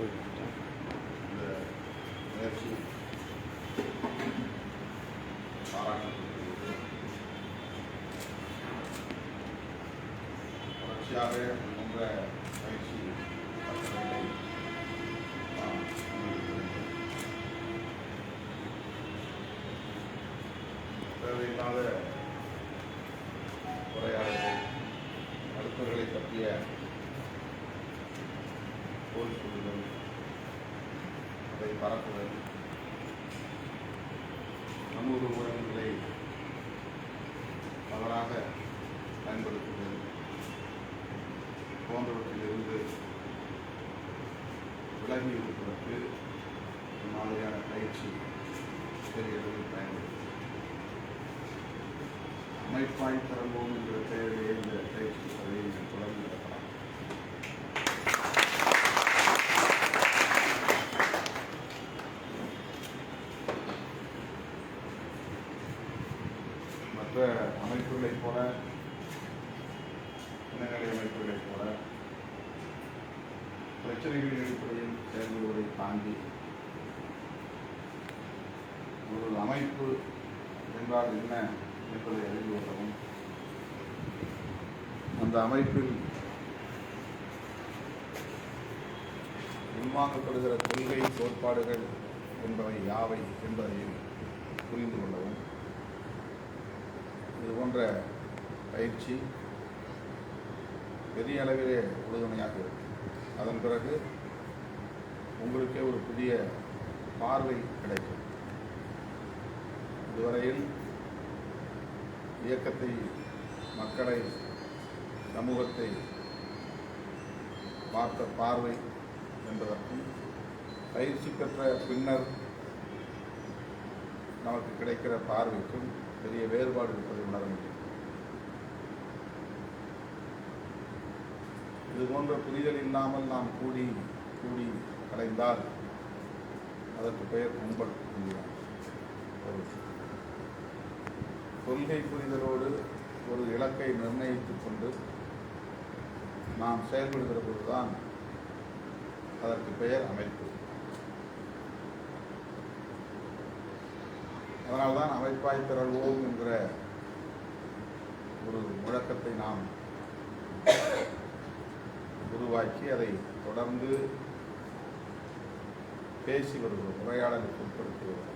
இந்த முயற்சி பாராட்டப்படுகிறது தொடர்ச்சியாக இது போன்ற பயிற்சி பட்டறைகளை நாம் முன்னெடுக்க வேண்டும். தேவையில்லாத உரையாடல்கள் மருத்துவர்களை பற்றிய கோல் சொல்லுதல் அதை பரப்புதல் சமூக ஊடகங்களை தவறாக பயன்படுத்துவது போன்றவற்றிலிருந்து விலகி இருப்பதற்கு மாதிரியான பயிற்சி பெரிய அளவில் பயன்படுத்தும் அமைப்பாய் தரம்போம் என்ற தேவையை இந்த பயிற்சி சபையை நீங்கள் தொடர்ந்து நடத்தலாம் மற்ற அமைப்புகளைப் போல இனநிலை அமைப்புகளைப் போல பிரச்சனைகளின் அடிப்படையில் செயல்படுவதை தாண்டி ஒரு அமைப்பு என்றால் என்ன என்பதை அறிந்து கொள்ளவும் அந்த அமைப்பில் உள்வாங்கப்படுகிற கொள்கை கோட்பாடுகள் என்பவை யாவை என்பதையும் புரிந்து கொள்ளவும் இது போன்ற பயிற்சி பெரிய அளவிலே உறுதுணையாக இருக்கும் அதன் பிறகு உங்களுக்கே ஒரு புதிய பார்வை கிடைக்கும். இதுவரையில் இயக்கத்தை மக்களை சமூகத்தை பார்த்த பார்வை என்பதற்கும் பயிற்சி பெற்ற பின்னர் நமக்கு கிடைக்கிற பார்வைக்கும் பெரிய வேறுபாடு இருப்பதை உணர முடியும். இது போன்ற புரிதல் இல்லாமல் நாம் கூடி கூடி கலைந்தால் அதற்கு பெயர் கும்பல் என்கிறார் கொள்கை புரிதலோடு ஒரு இலக்கை நிர்ணயித்துக் கொண்டு நாம் செயல்படுகிற பொழுதுதான் அதற்கு பெயர் அமைப்பு. அதனால்தான் அமைப்பாய் திரள்வோம் என்கிற ஒரு முழக்கத்தை நாம் உருவாக்கி அதை தொடர்ந்து பேசி வருகிறோம் உரையாடலுக்கு உட்படுத்தி வருகிறோம்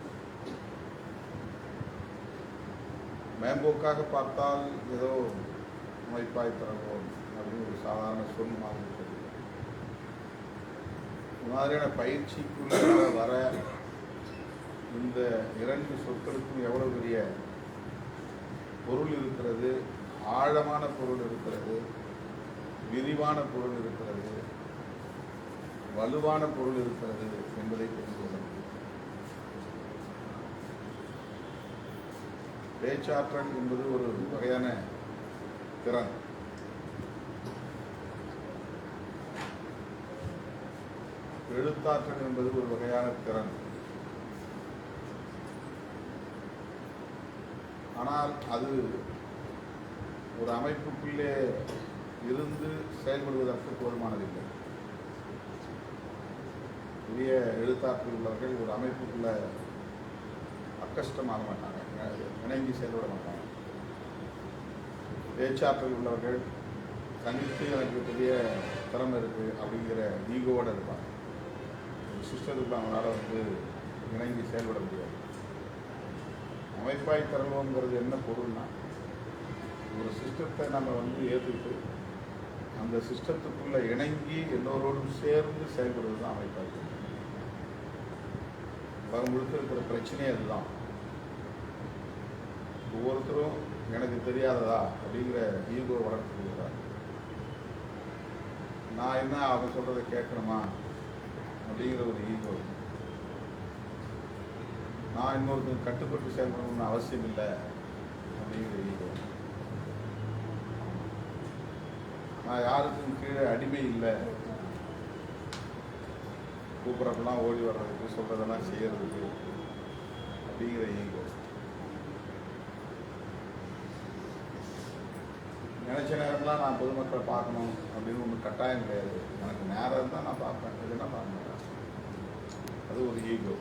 மேம்போக்காக பார்த்தால் ஏதோ அமைப்பாய் திறவோம் அப்படின்னு ஒரு சாதாரண சொல் மாதிரி சொல்லி இந்த மாதிரியான பயிற்சிக்குள்ள வர இந்த இரண்டு சொற்களுக்கும் எவ்வளவு பெரிய பொருள் இருக்கிறது? ஆழமான பொருள் இருக்கிறது விரிவான பொருள் இருக்கிறது வலுவான பொருள் இருக்கிறது என்பதை தெரிந்து கொள்ள முடியும். பேச்சாற்றல் என்பது ஒரு வகையான திறன். எழுத்தாற்றல் என்பது ஒரு வகையான திறன். ஆனால் அது ஒரு அமைப்புக்குள்ளே இருந்து செயல்படுவதற்கு போதுமானதில்லை. பெரிய எழுத்தாற்றல் உள்ளவர்கள் ஒரு அமைப்புக்குள்ள அக்கஷ்டமாக மாட்டாங்க. இணங்கி செயல்பட மாட்டாங்க. பேச்சாற்றல் உள்ளவர்கள் தனித்து எனக்கு பெரிய திறமை இருக்குது அப்படிங்கிற ஈகோவோடு இருப்பாங்க. சிஸ்டர் சிஸ்டத்துக்குள்ள அவங்களால வந்து இணங்கி செயல்பட முடியாது. அமைப்பாய் திறல்வோங்கிறது என்ன பொருள்னா ஒரு சிஸ்டத்தை நம்ம வந்து ஏற்றுக்கிட்டு அந்த சிஸ்டத்துக்குள்ளே இணங்கி எல்லோரோடும் சேர்ந்து செயல்படுறது தான் அமைப்பாய் உலகம் முழுக்க இருக்கிற பிரச்சனையே அதுதான். ஒவ்வொருத்தரும் எனக்கு தெரியாததா அப்படிங்கிற ஈகோ வளர்த்துக்கிறார் நான் என்ன அவன் சொல்கிறத கேட்கணுமா அப்படிங்கிற ஒரு ஈகோ. நான் இன்னொருத்தருக்கு கட்டுப்பட்டு செயல்படணும்னு அவசியம் இல்லை. அப்படிங்கிற ஈகோ நான் யாருக்கும் கீழே அடிமை இல்லை. கூப்பிட்றப்பெல்லாம் ஓடி வர்றதுக்கு சொல்கிறதெல்லாம் செய்யறதுக்கு அப்படிங்கிற ஈகோ நினச்ச நேரம்லாம் நான் பொதுமக்களை பார்க்கணும் அப்படின்னு ஒன்றும் கட்டாயம் கிடையாது. எனக்கு நேரம் இருந்தால் நான் பார்ப்பேன். இல்லைன்னா பார்க்க மாட்டேன். அது ஒரு ஈகோ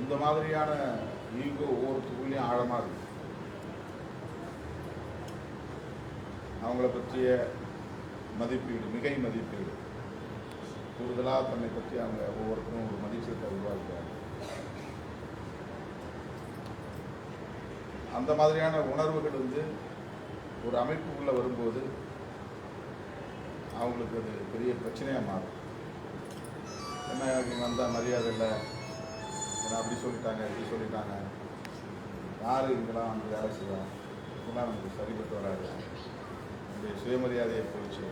இந்த மாதிரியான ஈகோ ஒவ்வொருத்துக்குள்ளேயும் ஆழமாக இருக்கு. அவங்கள பற்றிய மதிப்பீடு மிகை மதிப்பீடு. கூடுதலாக தன்னை பற்றி அவங்க ஒவ்வொருத்தரும் ஒரு மதிப்பீட்டை உருவாக்குறாங்க அந்த மாதிரியான உணர்வுகள் வந்து ஒரு அமைப்புக்குள்ளே வரும்போது அவங்களுக்கு அது பெரிய பிரச்சனையாக மாறும். என்ன எனக்கு வந்தால் மரியாதை இல்லை? ஏன்னா அப்படி சொல்லிட்டாங்க இப்படி சொல்லிட்டாங்க. யார் இங்கெல்லாம் வந்து வேலை செய்வா? இதெல்லாம் நமக்கு சரிப்பட்டு வராது. என்னுடைய சுயமரியாதையை போயிடுச்சு.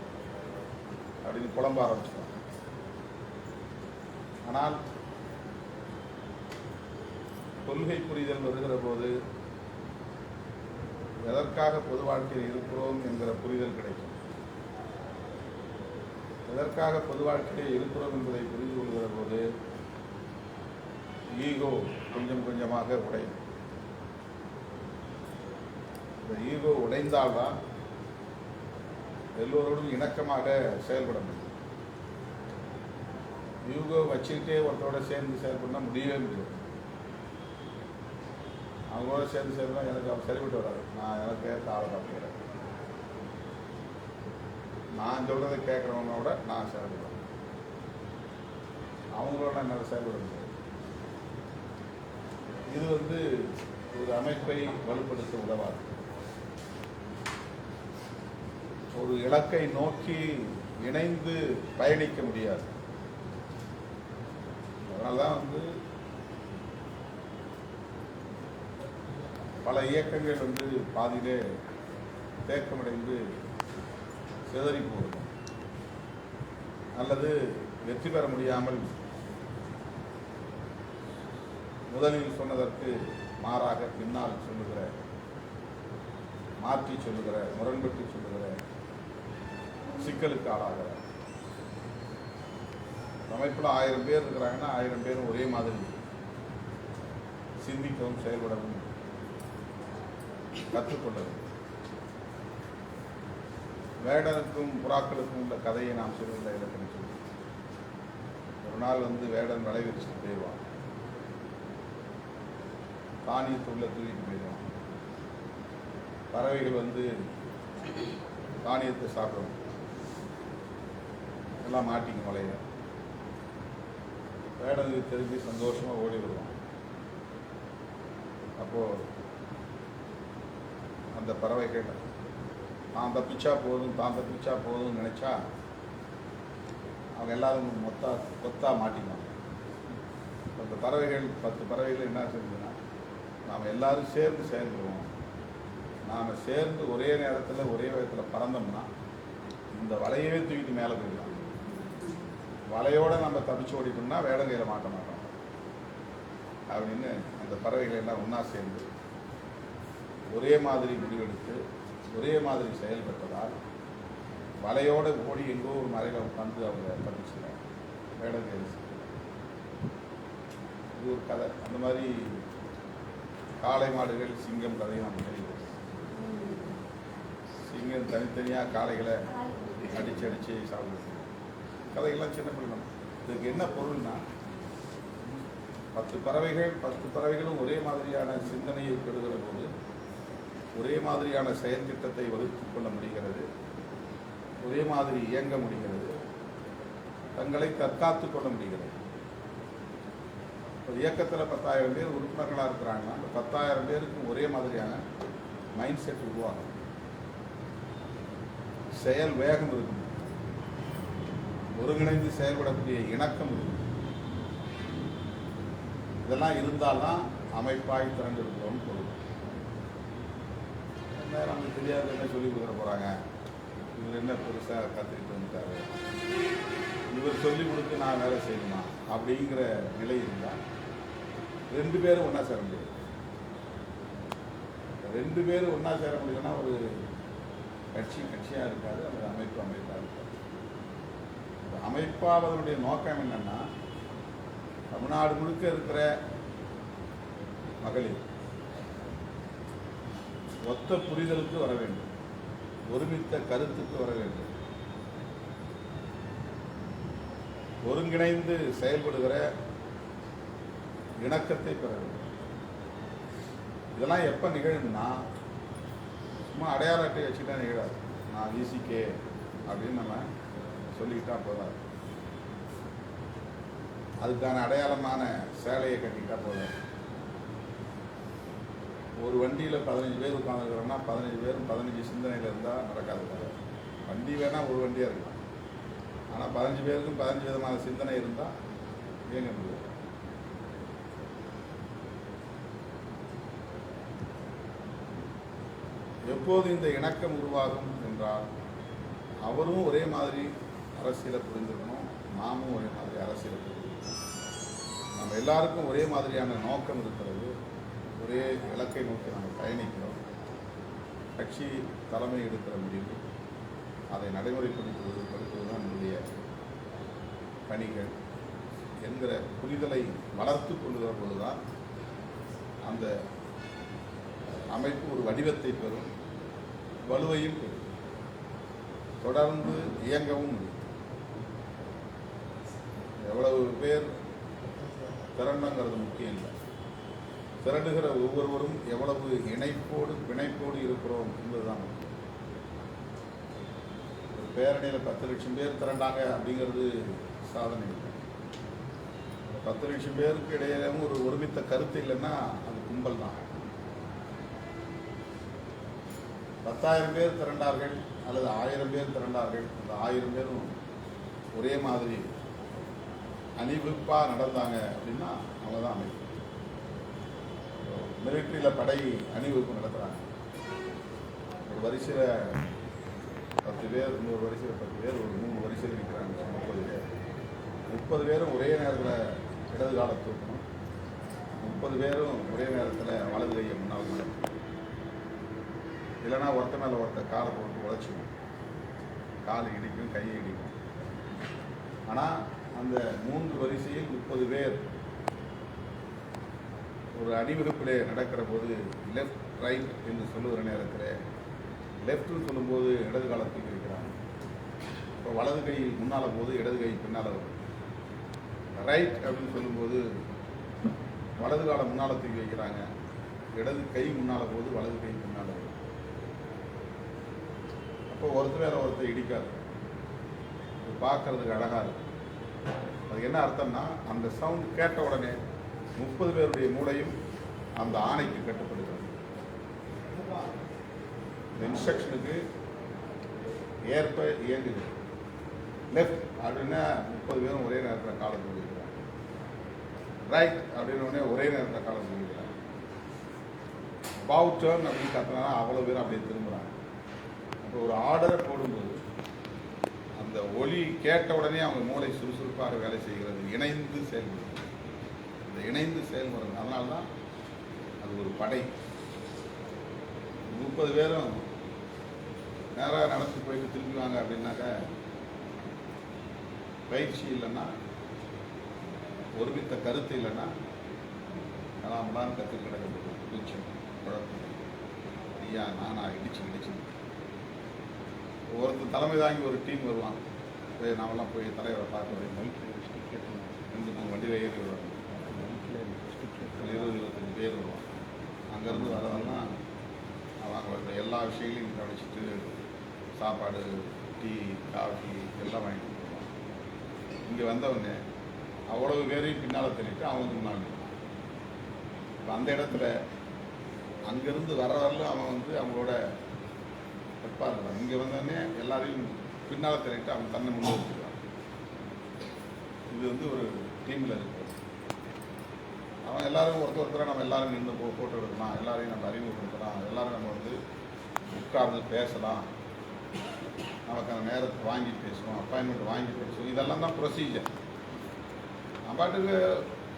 அப்படின்னு புலம்ப ஆரம்பிச்சிட்டாங்க. ஆனால் கொள்கை புரிதல் வருகிற போது எதற்காக பொது வாழ்க்கையில் இருக்கிறோம் என்கிற புரிதல் கிடைக்கும். எதற்காக பொது வாழ்க்கையில் இருக்கிறோம் என்பதை புரிந்து கொள்கிற போது ஈகோ கொஞ்சம் கொஞ்சமாக உடையும். இந்த ஈகோ உடைந்தால்தான் எல்லோரோடும் இணக்கமாக செயல்பட முடியும். ஈகோ வச்சுக்கிட்டே ஒருத்தரோட சேர்ந்து செயல்பட முடியவே முடியாது. அவங்களோட சேர்ந்து சேர்ந்தா எனக்கு அவர் சரிப்பட்டு வராது. நான் எனக்கு ஏற்ற ஆளை நான் சொல்கிறத கேட்குறவங்களோட நான் செயல்படுறேன் அவங்களோட என்னால் செயல்பட முடியாது. இது வந்து ஒரு அமைப்பை வலுப்படுத்த உதவாது. ஒரு இலக்கை நோக்கி இணைந்து பயணிக்க முடியாது. அதனால்தான் வந்து பல இயக்கங்கள் வந்து பாதியிலே தேக்கமடைந்து சிதறி போகும் அல்லது வெற்றி பெற முடியாமல் முதலில் சொன்னதற்கு மாறாக பின்னால் சொல்லுகிற மாற்றி சொல்லுகிற முரண்பட்டு சொல்லுகிற சிக்கலுக்கு ஆளாகிற அமைப்பில் ஆயிரம் பேர் இருக்கிறாங்கன்னா ஆயிரம் பேரும் ஒரே மாதிரி சிந்திக்கவும் செயல்படவும் கற்றுக்கொண்டது. வேடனுக்கும் புறாக்களுக்கும் உள்ள கதையை நாம் சிறுவில் இலக்கணம் சொல்லி ஒரு நாள் வந்து வேடன் வலை போயிடுவான். தானியத்துள்ள தூக்கிட்டு போயிடும் பறவைகள் வந்து தானியத்தை சாப்பிடும். எல்லாம் மாட்டிங்க மலையில. வேடனுக்கு திரும்பி சந்தோஷமாக ஓடி விடுவோம் அப்போது அந்த பறவைகள் தான் தப்பிச்சா போதும் தான் தப்பிச்சா போதும்னு நினச்சா அவங்க எல்லாரும் மொத்தா கொத்தா மாட்டிக்குவாங்க. அந்த பறவைகள் பத்து பறவைகள் என்ன செஞ்சதுன்னா நாம் எல்லாரும் சேர்ந்து செயல்படுவோம் நாம் சேர்ந்து ஒரே நேரத்தில் ஒரே விதத்தில் பறந்தோம்னா இந்த வலையவே தூக்கிட்டு மேலே போயிடலாம் வலையோடு நம்ம தப்பிச்சு ஓடிட்டோம்னா வேடங்கையில் மாட்ட மாட்டோம். அப்படின்னு அந்த பறவைகள் எல்லாம் ஒன்றா சேர்ந்து ஒரே மாதிரி முடிவெடுத்து ஒரே மாதிரி செயல்பட்டதால் வலையோட ஓடி எங்கோ ஒரு மலையில் உட்காந்து அவங்க தப்பிச்சுட்டாங்க வேடங்கையில் இது ஒரு கதை. அந்த மாதிரி காளை மாடுகள் சிங்கம் கதையும் நம்ம தெரியும் சிங்கம் தனித்தனியாக காளைகளை அடித்து அடித்து சாப்பிடுது. கதைகள்லாம் சின்ன பிள்ளை இதுக்கு என்ன பொருள்னா பத்து பறவைகள் பத்து பறவைகளும் ஒரே மாதிரியான சிந்தனையை பெறுகிற போது ஒரே மாதிரியான செயல் திட்டத்தை வகுத்துக் கொள்ள முடிகிறது. ஒரே மாதிரி இயங்க முடிகிறது. தங்களை தற்காத்து கொள்ள முடிகிறது. ஒரு இயக்கத்தில் பத்தாயிரம் பேர் உறுப்பினர்களாக இருக்கிறாங்கன்னா அந்த பத்தாயிரம் பேருக்கும் ஒரே மாதிரியான மைண்ட் செட் உருவாகும். செயல் வேகம் இருக்கும். ஒருங்கிணைந்து செயல்படக்கூடிய இணக்கம் இருக்கும். இதெல்லாம் இருந்தால்தான் அமைப்பாய் திரண்டு இருக்கிறோம் பொருள் என்ன நமக்கு தெரியாது என்ன சொல்லி கொடுக்குற போகிறாங்க இவர் என்ன பெருசாக கற்றுக்கிட்டு வந்துட்டாரு? இவர் சொல்லி கொடுத்து நான் வேலை செய்யணுமா? அப்படிங்கிற நிலை இருந்தால் ரெண்டு பேரும் ஒன்றா சேர முடியாது ரெண்டு பேரும் ஒன்றா சேர முடியலன்னா ஒரு கட்சி கட்சியாக இருக்காது அந்த அமைப்பு அமைப்பாக இருக்காது. அமைப்பாவதனுடைய நோக்கம் என்னன்னா தமிழ்நாடு முழுக்க இருக்கிற மகளிர் ஒத்த புரிதலுக்கு வர வேண்டும். ஒருமித்த கருத்துக்கு வர வேண்டும். ஒருங்கிணைந்து செயல்படுகிற இணக்கத்தை பெற வேண்டும். இதெல்லாம் எப்போ நிகழும்னா சும்மா அடையாள அட்டை வச்சுட்டா நிகழாது. நான் விசிகே அப்படின்னு நம்ம சொல்லிக்கிட்டா போதாது. அதுக்கான அடையாளமான சேலையை கட்டிக்கிட்டா போதாது. ஒரு வண்டியில் பதினஞ்சு பேர் உட்காந்துருக்கிறோம்னா பதினஞ்சு பேரும் பதினஞ்சு சிந்தனையில் இருந்தால் நடக்காது வண்டி வேணால் ஒரு வண்டியாக இருக்கலாம். ஆனால் பதினஞ்சு பேருக்கும் பதினஞ்சு விதமான சிந்தனை இருந்தால் இயங்க முடியாது. எப்போது இந்த இணக்கம் உருவாகும் என்றால் அவரும் ஒரே மாதிரி அரசியலை புரிஞ்சிருக்கணும் நாமும் ஒரே மாதிரி அரசியலை புரிஞ்சிருக்கணும் நம்ம எல்லாருக்கும் ஒரே மாதிரியான நோக்கம் இருக்கிறது ஒரே இலக்கை நோக்கி நம்ம பயணிக்கிறோம். கட்சி தலைமை எடுக்கிற முடிவு அதை நடைமுறைப்படுத்துவது படுத்துவது தான் நம்முடைய பணிகள் என்கிற புரிதலை வளர்த்து கொள்ளுகிற பொழுதுதான் அந்த அமைப்பு ஒரு வடிவத்தை பெறும். வலுவையும் பெறும் தொடர்ந்து இயங்கவும் முடியும். எவ்வளவு பேர் திரண்டங்கிறது முக்கியம் இல்லை. திரண்டுகிற ஒவ்வொருவரும் எவ்வளவு இணைப்போடு பிணைப்போடு இருக்கிறோம் என்பதுதான் ஒரு பேரணியில் பத்து லட்சம் பேர் திரண்டாங்க அப்படிங்கிறது சாதனை பத்து லட்சம் பேருக்கு இடையிலும் ஒரு ஒருமித்த கருத்து இல்லைன்னா அது கும்பல் தான். பத்தாயிரம் பேர் திரண்டார்கள் அல்லது ஆயிரம் பேர் திரண்டார்கள். அந்த ஆயிரம் பேரும் ஒரே மாதிரி அணிவிப்பாக நடந்தாங்க அப்படின்னா அவங்க தான் அமைப்பு மிலிட்ரியில் படை அணிவகுப்பு நடத்துகிறாங்க ஒரு வரிசையில் பத்து பேர் இன்னொரு வரிசையில் பத்து பேர் ஒரு மூணு வரிசையில் நிற்கிறாங்க முப்பது பேர். முப்பது பேரும் ஒரே நேரத்தில் இடது காலத்துக்கும் முப்பது பேரும் ஒரே நேரத்தில் வலது கை இல்லைன்னா ஒருத்த மேலே ஒருத்த காலை போட்டு உழைச்சிக்கும் கால் இடிக்கும் கையை இடிக்கும். ஆனால் அந்த மூன்று வரிசையில் முப்பது பேர் ஒரு அணிவகுப்பிலே நடக்கிற போது லெஃப்ட் ரைட் என்று சொல்லுகிற நேரத்தில் லெஃப்ட்னு சொல்லும்போது இடது காலத்துக்கு இருக்கிறாங்க இப்போ வலது கை முன்னால் போது இடது கை பின்னால் வரும் ரைட் அப்படின்னு சொல்லும்போது வலது காலம் முன்னால் தூக்கி வைக்கிறாங்க. இடது கை முன்னால் போது வலது கை முன்னால் வரும் இப்போ ஒருத்தர் மேலே ஒருத்தர் இடிக்காது. இது பார்க்கறதுக்கு அழகாக இருக்கும். அதுக்கு என்ன அர்த்தம்னா அந்த சவுண்ட் கேட்ட உடனே முப்பது பேருடைய மூளையும் அந்த ஆணைக்கு கட்டுப்படுகிறது இந்த இன்ஸ்ட்ரக்ஷனுக்கு ஏற்ப இயங்குது. லெஃப்ட் அப்படின்னா முப்பது பேரும் ஒரே நேரத்தில் காலம் சொல்லியிருக்கிறாங்க ரைட் அப்படின்னு உடனே ஒரே நேரத்தில் காலம் சொல்லியிருக்கிறாங்க பாவ் டேர்ன் அப்படின்னு கத்துனா அவ்வளோ பேரும் அப்படியே திரும்ப இப்போ ஒரு ஆர்டரை போடும்போது அந்த ஒலி கேட்ட உடனே அவங்க மூளை சுறுசுறுப்பாக வேலை செய்கிறது. இணைந்து செயல்படுது இந்த இணைந்து செயல்படுறது அதனால்தான் அது ஒரு படை. முப்பது பேரும் நேராக நடந்து போயிட்டு திரும்பிவாங்க அப்படின்னாக்கா அப்படின்னாக்க பயிற்சி இல்லைன்னா ஒருமித்த கருத்து இல்லைன்னா கலாமலான்னு கற்று கிடக்கப்படும் கூச்சம் குழப்பம் ஐயா நானா இடிச்சு இடிச்சு ஒருத்தர் தலைமை தாங்கி ஒரு டீம் வருவான். போய் நாமெல்லாம் போய் தலைவரை பார்க்க வரைக்கும் ரெண்டு மூணு வண்டியில் ஏறி வருவாங்க. இருபது இருபத்தஞ்சு பேர் வருவான் அங்கேருந்து வரவெல்லாம் அவங்க எல்லா விஷயங்களையும் கவனிச்சிட்டு சாப்பாடு டீ காஃபி எல்லாம் வாங்கிட்டு போவான் இங்கே வந்தவொடனே அவ்வளவு பேரையும் பின்னால் தள்ளிட்டு அவங்க முன்னாடி இப்போ அந்த இடத்துல அங்கேருந்து வர வரல அவன் வந்து அவங்களோட தப்பாக இருக்கிறான் இங்கே வந்தோடனே எல்லாரையும் பின்னால் தள்ளிட்டு அவன் தன்னை முன்னே வச்சுக்கிறான் இது வந்து ஒரு டீமில் இருக்கு. அவன் எல்லாரும் ஒருத்தர் ஒருத்தராக நம்ம எல்லாரும் நின்று போ ஃபோட்டோ எடுக்கலாம் எல்லாரையும் நம்ம அறிமுகப்படுத்தலாம். எல்லாரும் நம்ம வந்து உட்கார்ந்து பேசலாம். நமக்கான நேரத்தை வாங்கி பேசுவோம் அப்பாயின்மெண்ட் வாங்கி பேசுவோம் இதெல்லாம் தான் ப்ரொசீஜர் நான் பாட்டுக்கு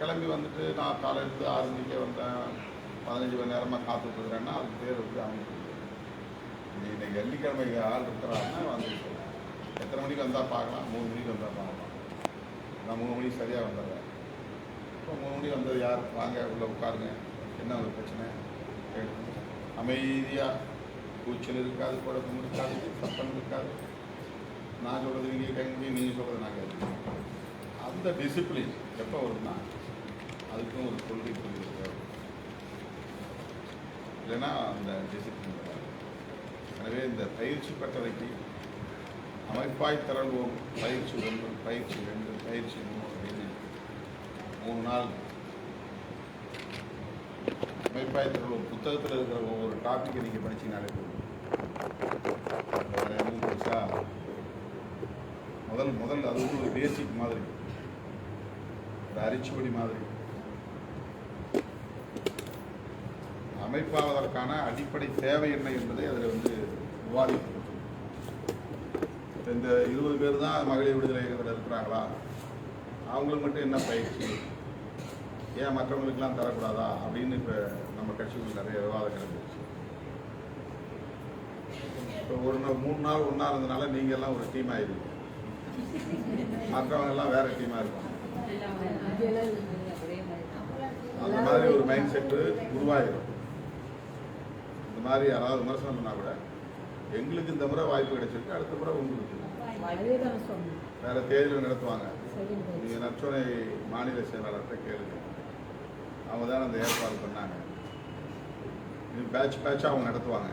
கிளம்பி வந்துட்டு நான் காலையிலேருந்து ஆறு மணிக்கே வந்தேன். பதினஞ்சு மணி நேரமாக காத்துட்ருக்குறேன்னா அதுக்கு பேர் வந்து அவங்களுக்கு இன்னைக்கு வெள்ளிக்கிழமை ஆள் இருக்கிறாங்கன்னா வந்து எத்தனை மணிக்கு வந்தால் பார்க்கலாம். மூணு மணிக்கு வந்தால் பார்க்கலாம். நான் மூணு மணிக்கு சரியாக வந்துடுறேன். இப்போ மூணு மணிக்கு வந்தது யார்? வாங்க உள்ளே உட்காருங்க. என்ன ஒரு பிரச்சனை? அமைதியாக கூச்சல் இருக்காது குழப்பம் இருக்காது சத்தம் இருக்காது. நான் சொல்கிறது நீங்கள் கைங்க நீங்கள் சொல்கிறது நாங்கள் கேட்கணும். அந்த டிசிப்ளின் எப்போ வரும்னா அதுக்கும் ஒரு கொள்கை புரிதல் இல்லைன்னா அந்த டிசிப்ளின் வராது எனவே இந்த பயிற்சி பெற்றதைக்கு அமைப்பாய் திரள்வோம். பயிற்சி ஒன்று பயிற்சி ரெண்டு பயிற்சி மூணு அப்படின்னு மூணு நாள் அமைப்பாய் திரள்வோம். புத்தகத்தில் இருக்கிற ஒவ்வொரு டாப்பிக்கை நீங்கள் படிச்சீங்கனாலே போதும் வேற எதுவும் பெருசா முதல் முதல் அது ஒரு பேசிக் மாதிரி. ஒரு அரிச்சுவடி மாதிரி. அமைப்பாவதற்கான அடிப்படை தேவை என்ன என்பதை அதில் வந்து விவாதிக்கப்பட்டது இப்ப இந்த இருபது பேர் தான் மகளிர் விடுதலை இயக்கத்தில் இருக்கிறாங்களா? அவங்களுக்கு மட்டும் என்ன பயிற்சி? ஏன் மற்றவங்களுக்கெல்லாம் தரக்கூடாதா? அப்படின்னு இப்போ நம்ம கட்சிக்குள்ள நிறைய விவாதங்கள் இருந்துச்சு. இப்போ ஒரு நாள் மூணு நாள் ஒன்றா இருந்தனால நீங்கள் எல்லாம் ஒரு டீம் ஆயிருங்க மற்றவங்க எல்லாம் வேற டீமாக இருப்பாங்க. அந்த மாதிரி ஒரு மைண்ட் செட்டு உருவாயிடும் இந்த மாதிரி யாராவது விமர்சனம் பண்ணா கூட எங்களுக்கு இந்த முறை வாய்ப்பு கிடைச்சிருக்கு அடுத்த முறை உங்களுக்கு வேற தேர்தல் நடத்துவாங்க. நீங்க நற்சோனை மாநில செயலாளர்கிட்ட கேளுங்க. அவங்க தான் அந்த ஏற்பாடு பண்ணாங்க. இது பேட்ச் பேட்சாக அவங்க நடத்துவாங்க.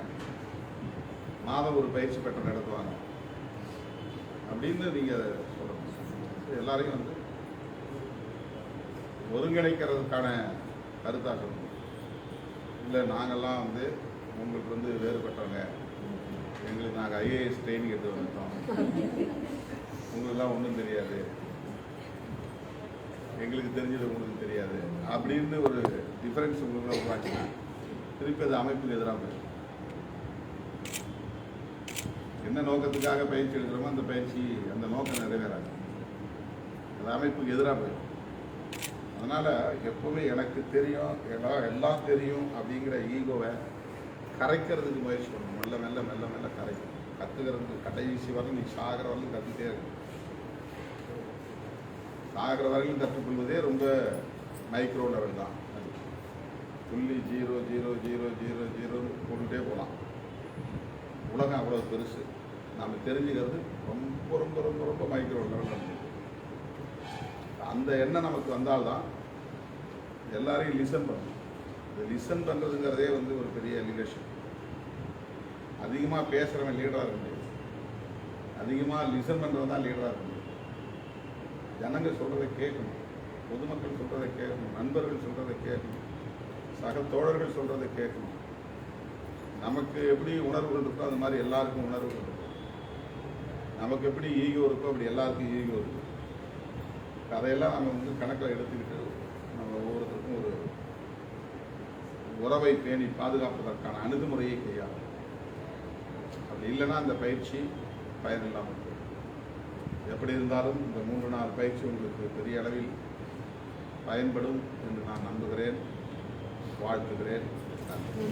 மாதம் ஒரு பயிற்சி பெற்ற நடத்துவாங்க. அப்படின்னு நீங்கள் சொல்லணும். எல்லாரையும் வந்து ஒருங்கிணைக்கிறதுக்கான கருத்தாக சொல்லணும். இல்லை நாங்கள்லாம் வந்து உங்களுக்கு வந்து வேறுபட்டவங்க. எங்களுக்கு நாங்கள் ஐஏஎஸ் ட்ரைனிங் எடுத்து வந்துட்டோம் உங்களுக்குலாம் ஒன்றும் தெரியாது. எங்களுக்கு தெரிஞ்சது உங்களுக்கு தெரியாது. அப்படின்னு ஒரு டிஃபரன்ஸ் உங்களுக்கு உருவாச்சுன்னா திருப்பி அது அமைப்புக்கு எதிராக போயிடும். என்ன நோக்கத்துக்காக பயிற்சி எடுக்கிறோமோ அந்த பயிற்சி அந்த நோக்கம் நிறைவேறாது. அது அமைப்புக்கு எதிராக போயிடும். அதனால் எப்பவுமே எனக்கு தெரியும் எல்லாம் எல்லாம் தெரியும் அப்படிங்கிற ஈகோவை கரைக்கிறதுக்கு முயற்சி பண்ணணும். மெல்ல மெல்ல மெல்ல மெல்ல கரைக்கும் கற்றுக்கிறது கடைசி வரலும் நீ சாகிற வரலும் கற்றுக்கிட்டே இருக்கும் சாகிற வரையிலும் கற்றுக்கொள்வதே ரொம்ப மைக்ரோ லெவல் தான். அது புள்ளி ஜீரோ ஜீரோ ஜீரோ ஜீரோ ஜீரோன்னு போட்டுகிட்டே போகலாம். உலகம் அவ்வளோ பெருசு. நாம் தெரிஞ்சுக்கிறது ரொம்ப ரொம்ப ரொம்ப ரொம்ப மைக்ரோ லெவலில் அந்த எண்ணம் நமக்கு வந்தால்தான் எல்லாரையும் லிசன் பண்ணணும். லிசன் பண்ணுறதுங்கிறதே வந்து ஒரு பெரிய லீடர்ஷிப் அதிகமாக பேசுகிறவன் லீடராக இருக்க முடியாது. அதிகமாக லிசன் பண்ணுறது தான் லீடராக இருக்க முடியும். ஜனங்க சொல்கிறத கேட்கணும். பொதுமக்கள் சொல்கிறத கேட்கணும். நண்பர்கள் சொல்கிறத கேட்கணும். சக தோழர்கள் சொல்கிறத கேட்கணும். நமக்கு எப்படி உணர்வுகள் இருக்கோ அது மாதிரி எல்லாருக்கும் உணர்வுகள் இருக்கும் நமக்கு எப்படி ஈகோ இருக்கோ அப்படி எல்லாருக்கும் ஈகோ இருக்கும் அதையெல்லாம் நம்ம வந்து கணக்கில் எடுத்துக்கிட்டு நம்ம ஒவ்வொருத்தருக்கும் ஒரு உறவை பேணி பாதுகாப்பதற்கான அணுகுமுறையை கையாளும் அப்படி இல்லைன்னா அந்த பயிற்சி பயனில்லாமல் எப்படி இருந்தாலும் இந்த மூன்று நாள் பயிற்சி உங்களுக்கு பெரிய அளவில் பயன்படும் என்று நான் நம்புகிறேன். வாழ்த்துகிறேன். நன்றி.